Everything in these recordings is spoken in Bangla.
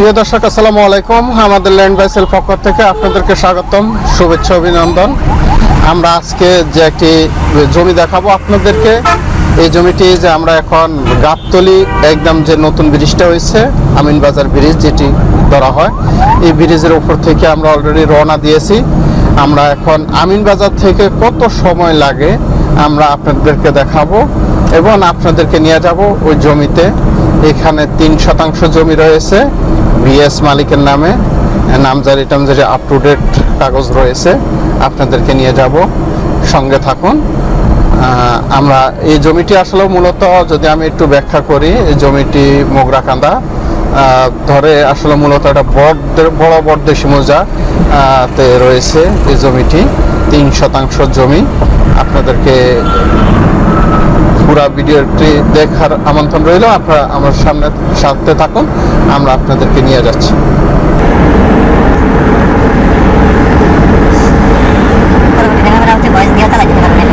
প্রিয় দর্শক, আসসালামু আলাইকুম। আমাদের ল্যান্ড বাইসেল পক্ষ থেকে আপনাদেরকে স্বাগতম, শুভেচ্ছা, অভিনন্দন। আমরা আজকে যে একটি জমি দেখাবো আপনাদেরকে। এই জমিটি যে আমরা এখন গাবতলি একদম যে নতুন ব্রিজটা হয়েছে আমিনবাজার ব্রিজ যেটি ধরা হয়, এই ব্রিজের উপর থেকে আমরা অলরেডি রওনা দিয়েছি। আমরা এখন আমিন বাজার থেকে কত সময় লাগে আমরা আপনাদেরকে দেখাবো এবং আপনাদেরকে নিয়ে যাব ওই জমিতে। এখানে তিন শতাংশ জমি রয়েছে। বিএস মালিকের নামে। নামজারি টামজারি আপ টু ডেট কাগজ রয়েছে। আপনাদেরকে নিয়ে যাব। সঙ্গে থাকুন। আমরা এই জমিটি আসলে মূলত যদি আমি একটু ব্যাখ্যা করি, এই জমিটি মোগরাকান্দা। ধরে আসলে মূলত একটা বড় বড় বড়দেশি মোজা তে রয়েছে এই জমিটি। তিন শতাংশ জমি। আপনাদেরকে পুরা ভিডিওটি দেখার আমন্ত্রণ রইল। আপনারা আমার সামনে সাথে থাকুন। আমরা আপনাদেরকে নিয়ে যাচ্ছি পরবর্তী ক্যামেরা হচ্ছে ভয়েস দিয়ে চালাই দিতে পারবেন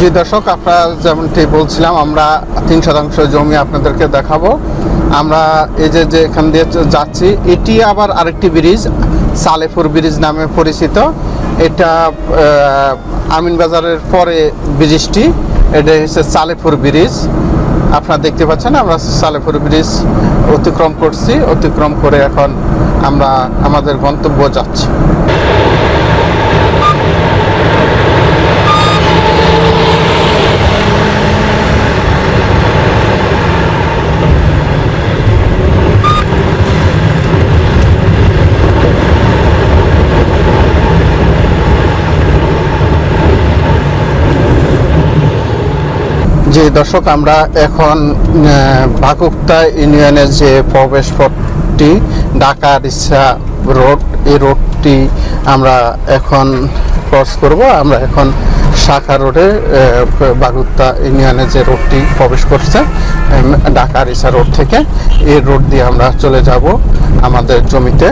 জি, দর্শক, আপনারা যেমনটি বলছিলাম, আমরা তিন শতাংশ জমি আপনাদেরকে দেখাবো। আমরা এই যে যে এখান দিয়ে যাচ্ছি, এটি আবার আরেকটি ব্রিজ, সালেপুর ব্রিজ নামে পরিচিত। এটা আমিনবাজারের পরে ব্রিজটি, এটা হচ্ছে সালেপুর ব্রিজ। আপনারা দেখতে পাচ্ছেন, আমরা সালেপুর ব্রিজ অতিক্রম করছি। অতিক্রম করে এখন আমরা আমাদের গন্তব্য যাচ্ছি জি দর্শক, আমরা এখন বাকুক্তা ইউনিয়নের যে প্রবেশ পথটি ঢাকা রিসা রোড, এই রোডটি আমরা এখন ক্রস করব। আমরা এখন শাখা রোডে বাগুত্তা ইউনিয়নের যে রোডটি প্রবেশ করছে ঢাকা রিসা রোড থেকে। এই রোড দিয়ে আমরা চলে যাব আমাদের জমিতে।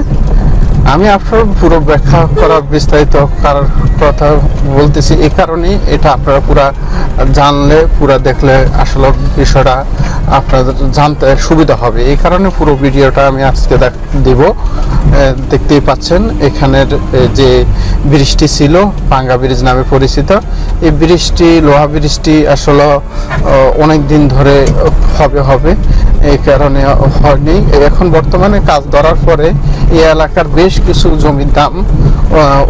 আমি আপনার পুরো ব্যাখ্যা করা বিস্তারিত কার কথা বলতেছি। এই কারণেই এটা আপনারা পুরা জানলে, পুরা দেখলে আসলে বিষয়টা আপনাদের জানতে সুবিধা হবে। এই কারণে পুরো ভিডিওটা আমি আজকে দিব। দেখতেই পাচ্ছেন, এখানের যে ব্রিজটি ছিল পাঙ্গা ব্রিজ নামে পরিচিত। এই ব্রিজটি, লোহা ব্রিজটি আসলে অনেক দিন ধরে হবে হবে। এই কারণে হয়নি। এখন বর্তমানে কাজ ধরার পরে এই এলাকার বেশ কিছু জমির দাম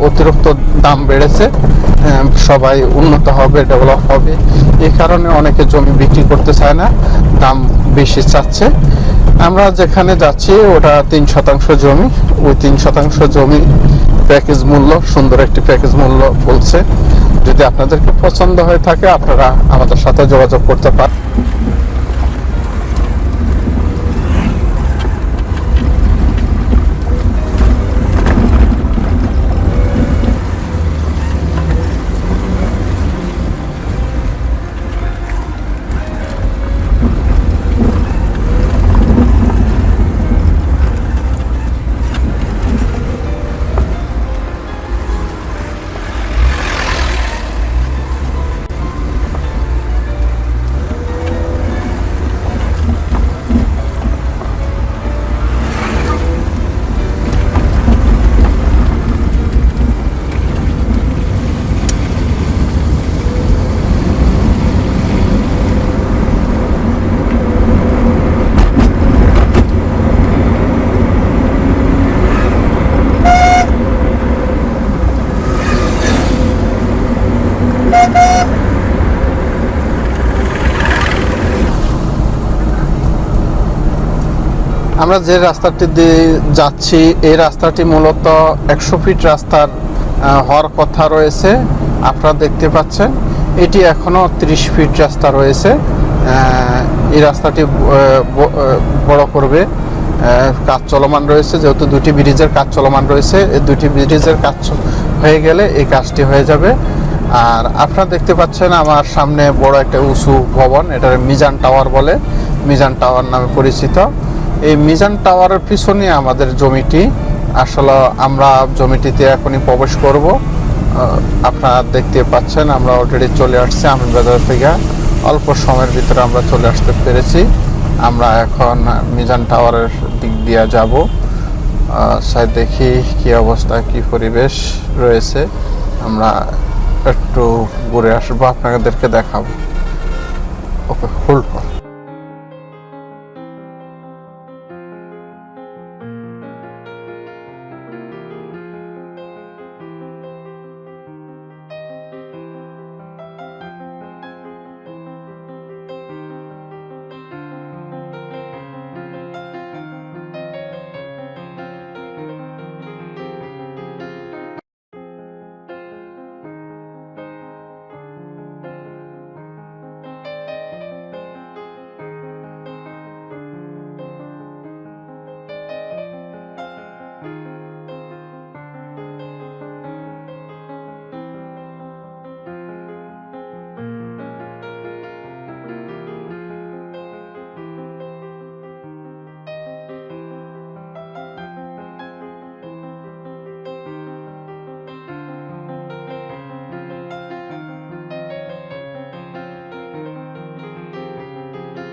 অতিরিক্ত দাম বেড়েছে। সবাই উন্নত হবে, ডেভেলপ হবে। এই কারণে অনেকে জমি বিক্রি করতে চায় না। দাম বেশি চাচ্ছে। আমরা যেখানে যাচ্ছি, ওটা তিন শতাংশ জমি। ওই তিন শতাংশ জমি প্যাকেজ মূল্য, সুন্দর একটি প্যাকেজ মূল্য বলছে। যদি আপনাদেরকে পছন্দ হয়ে থাকে, আপনারা আমাদের সাথে যোগাযোগ করতে পারেন। আমরা যে রাস্তাটি দিয়ে যাচ্ছি, এই রাস্তাটি মূলত একশো ফিট রাস্তার হওয়ার কথা রয়েছে। আপনারা দেখতে পাচ্ছেন, এটি এখনও তিরিশ ফিট রাস্তা রয়েছে। এই রাস্তাটি বড় করবে। কাজ চলমান রয়েছে, যেহেতু দুটি ব্রিজের কাজ চলমান রয়েছে, এই দুটি ব্রিজের কাজ হয়ে গেলে এই কাজটি হয়ে যাবে। আর আপনারা দেখতে পাচ্ছেন, আমার সামনে বড় একটা উঁচু ভবন, এটার মিজান টাওয়ার বলে, মিজান টাওয়ার নামে পরিচিত। এই মিজান টাওয়ারের পিছনে আমাদের জমিটি। আসলে আমরা জমিটিতে এখনই প্রবেশ করব। আপনারা দেখতে পাচ্ছেন, আমরা অলরেডি চলে আসছি আমিন বাজার থেকে। অল্প সময়ের ভিতরে আমরা চলে আসতে পেরেছি। আমরা এখন মিজান টাওয়ারের দিক দিয়ে যাব। সাই দেখি কি অবস্থা, কি পরিবেশ রয়েছে। আমরা একটু ঘুরে আসব, আপনাদেরকে দেখাবো। ওকে হোল্ড কর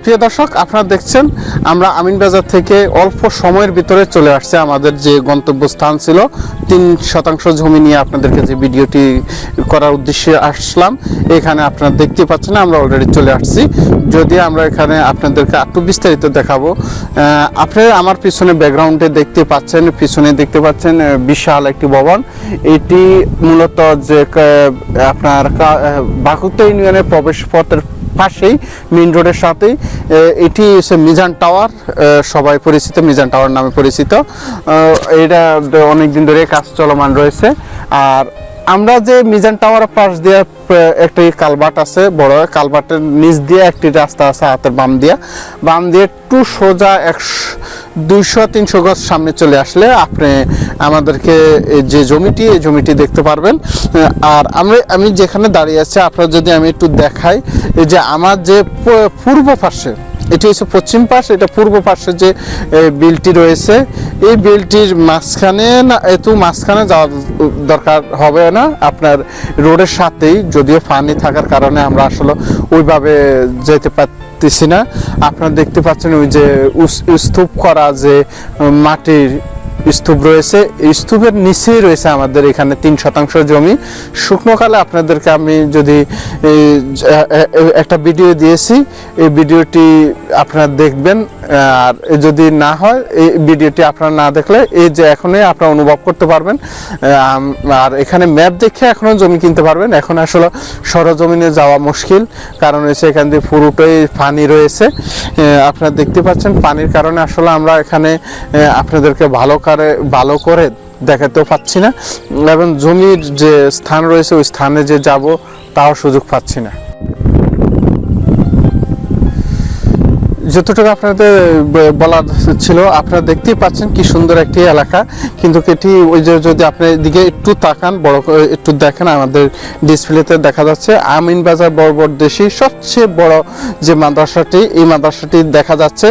প্রিয় দর্শক, আপনারা দেখছেন, আমরা আমিন বাজার থেকে অল্প সময়ের ভিতরে চলে আসছে আমাদের যে গন্তব্যস্থান ছিল। তিন শতাংশ জমি নিয়ে আপনাদেরকে যে ভিডিওটি করার উদ্দেশ্যে আসলাম, এখানে আপনারা দেখতে পাচ্ছেন, আমরা অলরেডি চলে আসছি। যদি আমরা এখানে আপনাদেরকে একটু বিস্তারিত দেখাবো। আপনারা আমার পিছনে ব্যাকগ্রাউন্ডে দেখতে পাচ্ছেন, পিছনে দেখতে পাচ্ছেন বিশাল একটি ভবন। এটি মূলত যে আপনার বাকুত্তা ইউনিয়নের প্রবেশ পথের পাশেই মেন রোডের সাথেই। এটি হচ্ছে মিজান টাওয়ার সবাই পরিচিত, মিজান টাওয়ার নামে পরিচিত। এটা অনেক দিন ধরে কাজ চলমান রয়েছে। আর আমরা যে মিজান টাওয়ারের পাশ দিয়ে একটি কালভার্ট আছে, বড় কালভার্টের নিচ দিয়ে একটি রাস্তা আছে হাতের বাম দিয়ে। বাম দিয়ে টু সোজা একশো দুইশো, তিনশো গজ সামনে চলে আসলে আপনি আমাদেরকে যে জমিটি, এই জমিটি দেখতে পারবেন। আর আমরা আমি যেখানে দাঁড়িয়ে আছি, আপনার যদি আমি একটু দেখাই যে আমার যে পূর্ব পাশে এটি হচ্ছে পশ্চিম পাশ, এটা পূর্ব পাশে যে বিলটি রয়েছে। এই বিলটির মাঝখানে না, এত মাঝখানে যাওয়ার দরকার হবে না। আপনার রোডের সাথেই, যদিও পানি থাকার কারণে আমরা আসলে ওইভাবে যেতে পারতেছি না। আপনারা দেখতে পাচ্ছেন ওই যে স্তূপ করা যে মাটির স্তূপ রয়েছে। স্তূপের নিচেই রয়েছে আমাদের এখানে তিন শতাংশ জমি। শুকনোকালে আপনাদেরকে আমি যদি একটা ভিডিও দিয়েছি, এই ভিডিওটি আপনারা দেখবেন। আর যদি না হয়, এই ভিডিওটি আপনারা না দেখলে, এই যে এখনই আপনারা অনুভব করতে পারবেন। আর এখানে ম্যাপ দেখে এখনও জমি কিনতে পারবেন। এখন আসলে সরজমিনে যাওয়া মুশকিল, কারণ হচ্ছে এখান দিয়ে পুরোটাই পানি রয়েছে। আপনারা দেখতে পাচ্ছেন, পানির কারণে আসলে আমরা এখানে আপনাদেরকে ভালো করে ভালো করে দেখাতেও পাচ্ছি না। এবং জমির যে স্থান রয়েছে, ওই স্থানে যে যাব, তাও সুযোগ পাচ্ছি না। যতটুকু আপনাদের বলার ছিল, আপনারা দেখতেই পাচ্ছেন কি সুন্দর একটি এলাকা। কিন্তু এটি ওই যে যদি আপনি দিকে একটু তাকান, বড় একটু দেখেন, আমাদের ডিসপ্লেতে দেখা যাচ্ছে আমিন বাজার বড়বড় দেশি সবচেয়ে বড় যে মাদ্রাসাটি, এই মাদ্রাসাটি দেখা যাচ্ছে।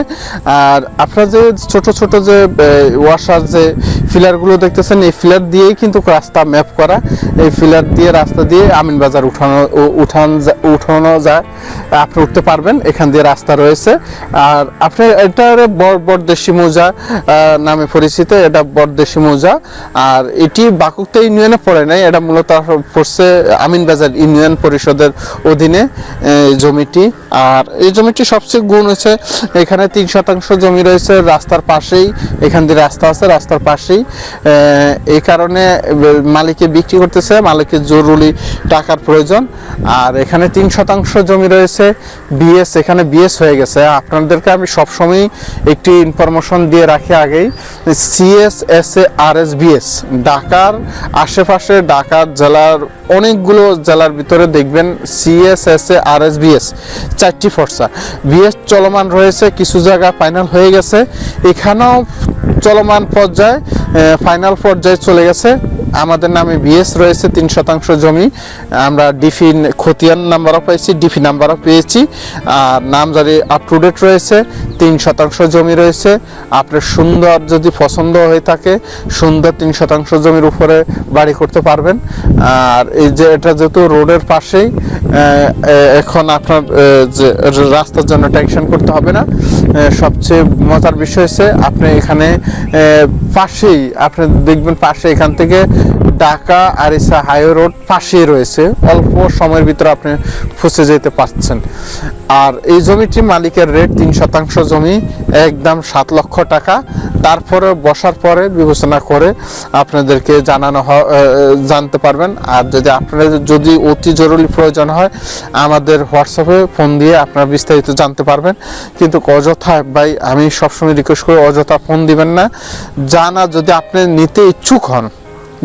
আর আপনারা যে ছোট ছোট যে ওয়াশার যে ফিলারগুলো দেখতেছেন, এই ফিলার দিয়েই কিন্তু রাস্তা ম্যাপ করা। এই ফিলার দিয়ে, রাস্তা দিয়ে আমিন বাজার উঠানো উঠান উঠানো যায়। আপনি উঠতে পারবেন, এখান দিয়ে রাস্তা রয়েছে। আর আপনার এটা বরদেশি মৌজা নামে পরিচিত, এটা বরদেশি মৌজা। আর এটি বাকুক্তা ইউনিয়নে পড়ে নাই, এটা মূলত পড়ছে আমিনবাজার ইউনিয়ন পরিষদের অধীনে জমিটি। আর এই জমিটি সবচেয়ে গুণ হচ্ছে, এখানে তিন শতাংশ জমি রয়েছে, রাস্তার পাশেই, এখান দিয়ে রাস্তা আছে, রাস্তার পাশেই। এই কারণে মালিকে বিক্রি করতেছে, মালিকের জরুরি টাকার প্রয়োজন। আর এখানে তিন শতাংশ জমি রয়েছে, বিএস, এখানে বিএস হয়ে গেছে আপনারা আপনাদেরকে আমি সবসময় একটি ইনফরমেশন দিয়ে রাখি আগেই C S S A R S B S ঢাকার আশেপাশে ঢাকার জেলার অনেকগুলো জেলার ভিতরে দেখবেন C S S A R S B S চারটি ফর্সা। বিএস চলমান রয়েছে, কিছু জায়গা ফাইনাল হয়ে গেছে। এখানেও চলমান পর্যায়ে ফাইনাল পর্যায়ে চলে গেছে। আমাদের নামে বিএস রয়েছে, তিন শতাংশ জমি। আমরা ডিফি খতিয়ান নাম্বারও পেয়েছি ডিফি নাম্বারও পেয়েছি। আর নামজারি আপ টু ডেট রয়েছে, তিন শতাংশ জমি রয়েছে। আপনার সুন্দর যদি পছন্দ হয়ে থাকে, সুন্দর তিন শতাংশ জমির উপরে বাড়ি করতে পারবেন। আর এই যে এটা যেহেতু রোডের পাশেই এখন আপনার যে রাস্তার জন্য টেনশন করতে হবে না। সবচেয়ে মজার বিষয় হচ্ছে, আপনি এখানে পাশেই, আপনি দেখবেন পাশে এখান থেকে ঢাকা আরিসা হাইওয়ে রোড পাশেই রয়েছে। অল্প সময়ের ভিতরে আপনি ফুসে যেতে পারছেন। আর এই জমিটি মালিকের রেট তিন শতাংশ জমি, একদম সাত লক্ষ টাকা। তারপরে বসার পরে বিবেচনা করে আপনাদেরকে জানানো জানতে পারবেন। আর যদি আপনাদের যদি অতি জরুরি প্রয়োজন হয়, আমাদের হোয়াটসঅ্যাপে ফোন দিয়ে আপনারা বিস্তারিত জানতে পারবেন। কিন্তু অযথা ভাই, আমি সবসময় রিকোয়েস্ট করি, অযথা ফোন দিবেন না। জানা যদি আপনি নিতে ইচ্ছুক হন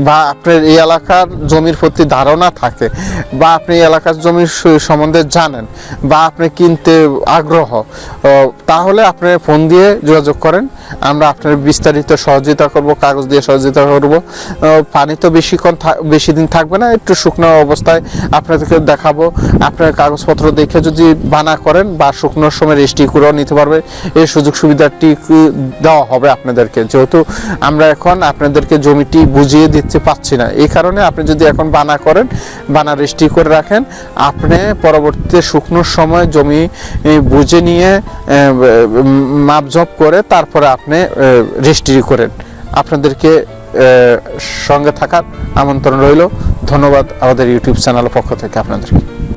বা আপনার এই এলাকার জমির প্রতি ধারণা থাকে বা আপনি এই এলাকার জমির সম্বন্ধে জানেন বা আপনি কিনতে আগ্রহ তাহলে আপনি ফোন দিয়ে যোগাযোগ করেন। আমরা আপনার বিস্তারিত সহযোগিতা করব, কাগজ দিয়ে সহযোগিতা করব। পানি তো বেশিক্ষণ বেশি দিন থাকবে না, একটু শুকনো অবস্থায় আপনাদেরকে দেখাবো। আপনার কাগজপত্র দেখে যদি বানা করেন বা শুকনোর সময় রেজিস্ট্রি করেও নিতে পারবে, এই সুযোগ সুবিধাটি দেওয়া হবে আপনাদেরকে। যেহেতু আমরা এখন আপনাদেরকে জমিটি বুঝিয়ে দিতে পাচ্ছি না, এই কারণে আপনি যদি এখন বানা করেন, বানা রেজিস্ট্রি করে রাখেন, আপনি পরবর্তীতে শুকনোর সময় জমি বুঝে নিয়ে মাপজপ করে তারপরে আপনি রেজিস্ট্রি করেন। আপনাদেরকে সঙ্গে থাকার আমন্ত্রণ রইল। ধন্যবাদ আমাদের ইউটিউব চ্যানেলের পক্ষ থেকে আপনাদেরকে।